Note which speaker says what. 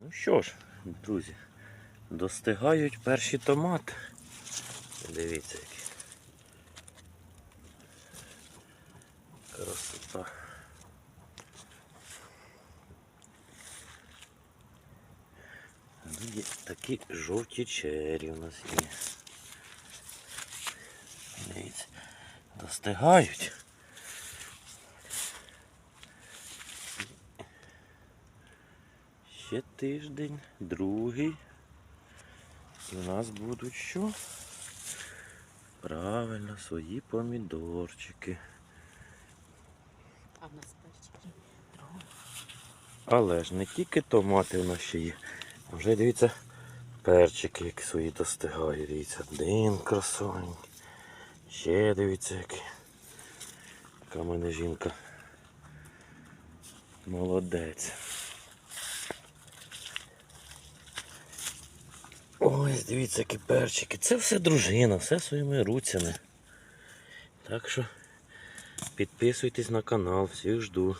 Speaker 1: Ну що ж, друзі, достигають перші томати. Дивіться які. Красота. Є такі жовті чері у нас є. Дивіться, достигають. Ще тиждень, другий. І у нас будуть що? Правильно, свої помідорчики.
Speaker 2: А в нас перчики.
Speaker 1: Але ж не тільки томати у нас ще є. а Вже дивіться, перчики як свої достигають. Дивіться, один красивенький. Ще дивіться який. Яка в мене жінка. Молодець. Ось, дивіться, які перчики. Це все дружина, все своїми руцями. Так що підписуйтесь на канал, всіх жду.